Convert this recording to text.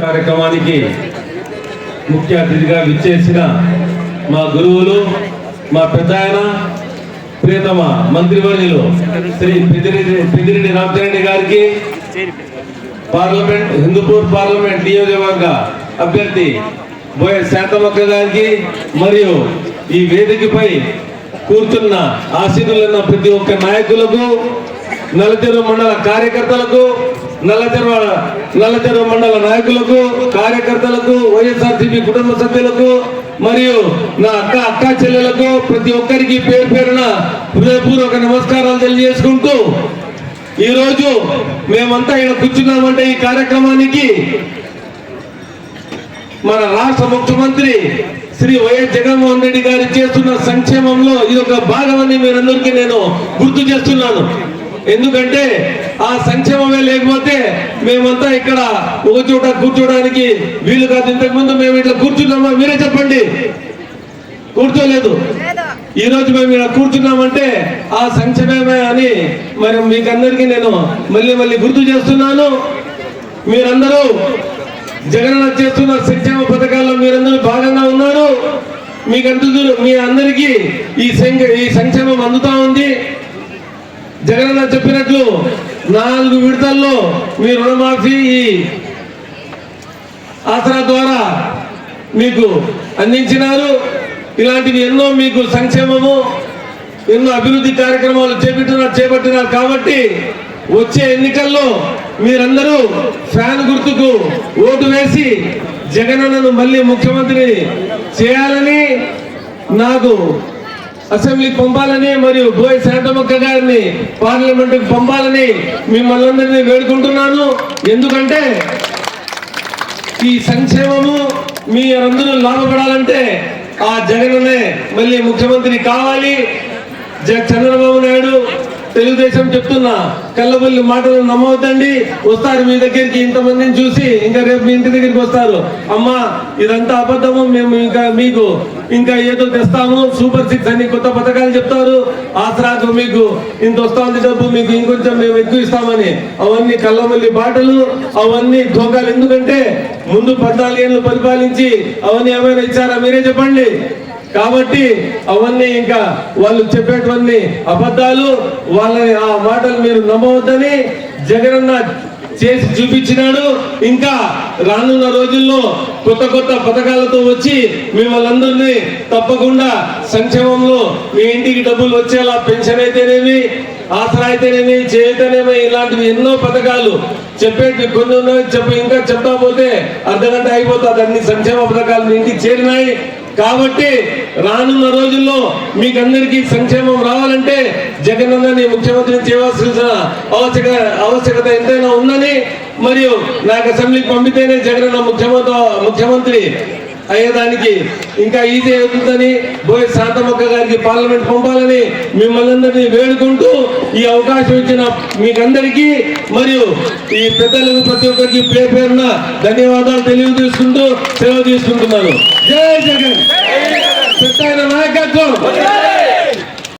కార్యక్రమానికి ముఖ్య అతిథిగా విచ్చేసిన మా గురువులు మా పెద్దాయన ప్రియతమ మంత్రివర్యులు శ్రీ పెద్దిరెడ్డి పెద్దిరెడ్డి రామచంద్రెడ్డి గారికి పార్లమెంట్ హిందూపూర్ పార్లమెంట్ నియోజకవర్గ అభ్యర్థి బోయ శాంతమక్క గారికి మరియు ఈ వేదికపై కూర్చున్న ఆశీనులున్న ప్రతి ఒక్క నాయకులకు నల్లచెరువు మండల కార్యకర్తలకు నల్లచెరువు నల్లచెరువు మండల నాయకులకు కార్యకర్తలకు వైఎస్ఆర్సీపీ కుటుంబ సభ్యులకు మరియు నా అక్క అక్క చెల్లెలకు ప్రతి ఒక్కరికి పేరు పేరున హృదయపూర్వక నమస్కారాలు తెలియజేసుకుంటూ ఈరోజు మేమంతా ఇక్కడ కూర్చున్నామంటే ఈ కార్యక్రమానికి మన రాష్ట్ర ముఖ్యమంత్రి శ్రీ వైఎస్ జగన్మోహన్ రెడ్డి గారు చేస్తున్న సంక్షేమంలో ఇది ఒక భాగమని మీరందరికీ నేను గుర్తు చేస్తున్నాను. ఎందుకంటే ఆ సంక్షేమమే లేకపోతే మేమంతా ఇక్కడ ఒక చోట కూర్చోడానికి వీలు కాదు. ఇంతకు ముందు మేము ఇట్లా కూర్చున్నామా? మీరే చెప్పండి. కూర్చోలేదు. ఈ రోజు మేము ఇక్కడ కూర్చున్నామంటే ఆ సంక్షేమమే అని మరి మీకందరికీ నేను మళ్ళీ మళ్ళీ గుర్తు చేస్తున్నాను. మీరందరూ జగనన్న చేస్తున్న సంక్షేమ పథకాల్లో మీరందరూ భాగంగా ఉన్నారు. మీకంటూ మీ అందరికీ ఈ సంక్షేమం అందుతా ఉంది. జగనన్న చెప్పినట్లు నాలుగు విడతల్లో మీ రుణమాఫీ ఈ ఆసరా ద్వారా మీకు అందించినారు. ఇలాంటివి ఎన్నో మీకు సంక్షేమము ఎన్నో అభివృద్ధి కార్యక్రమాలు చేపట్టినారు చేపట్టినారు కాబట్టి వచ్చే ఎన్నికల్లో మీరందరూ ఫ్యాన్ గుర్తుకు ఓటు వేసి జగనన్నను మళ్ళీ ముఖ్యమంత్రి చేయాలని నాకు అసెంబ్లీకి పంపాలని మరియు బోయ్ శాంతమక్క గారిని పార్లమెంటుకు పంపాలని మిమ్మల్ని అందరినీ వేడుకుంటున్నాను. ఎందుకంటే ఈ సంక్షేమము మీ అందరూ లాభపడాలంటే ఆ జగన్నే మళ్ళీ ముఖ్యమంత్రి కావాలి. జగ చంద్రబాబు నాయుడు తెలుగుదేశం చెప్తున్నా కళ్ళబుల్లి మాటలు నమ్మవద్దండి. వస్తారు మీ దగ్గరికి ఇంతమందిని చూసి ఇంకా రేపు మీ ఇంటి దగ్గరికి వస్తారు. అమ్మా ఇదంతా అబద్ధము మేము ఇంకా మీకు ఇంకా ఏదో తెస్తాము. సూపర్ సిక్స్ అని కొత్త పథకాలు చెప్తారు. ఆసరాకు మీకు ఇంత వస్తుంది డబ్బు మీకు ఇంకొంచెం మేము ఎక్కువ ఇస్తామని. అవన్నీ కళ్ళమల్లి బాటలు అవన్నీ ధోకాలు ఎందుకంటే ముందు పద్నాలుగేళ్ళు పరిపాలించి అవన్నీ ఏమైనా ఇచ్చారా? మీరే చెప్పండి. కాబట్టి అవన్నీ ఇంకా వాళ్ళు చెప్పేటువంటి అబద్ధాలు వాళ్ళని ఆ మాటలు మీరు నమ్మవద్దని జగనన్న చేసి చూపించినాడు. ఇంకా రానున్న రోజుల్లో కొత్త కొత్త పథకాలతో వచ్చి మిమ్మల్ని తప్పకుండా సంక్షేమంలో మీ ఇంటికి డబ్బులు వచ్చేలా పెన్షన్ అయితేనేమి ఆసరా అయితేనేమి చేయటనేమి ఇలాంటివి ఎన్నో పథకాలు చెప్పేటి కొన్ని ఉన్నాయి చెప్ప ఇంకా చెప్తా పోతే అర్ధగంట అయిపోతుంది. అన్ని సంక్షేమ పథకాలు మీ ఇంటికి చేరినాయి. కాబట్టి రానున్న రోజుల్లో మీకు అందరికీ సంక్షేమం రావాలంటే జగనన్నని ముఖ్యమంత్రిని చేయవలసిన ఆవశ్యక ఆవశ్యకత ఎంతైనా ఉందని మరియు నాకు అసెంబ్లీకి పంపితేనే జగనన్న ముఖ్యమంత్రి ముఖ్యమంత్రి అయ్యేదానికి ఇంకా ఈజీ అవుతుందని బోయ్ శాంతమక్క గారికి పార్లమెంట్ పంపాలని మిమ్మల్ని అందరినీ వేడుకుంటూ ఈ అవకాశం ఇచ్చిన మీకందరికీ మరియు ఈ పెద్దలకు ప్రతి ఒక్కరికి పేరు పేరున ధన్యవాదాలు తెలియజేసుకుంటూ సెలవు తీసుకుంటున్నాను. జై జగన్. నాయకత్వం.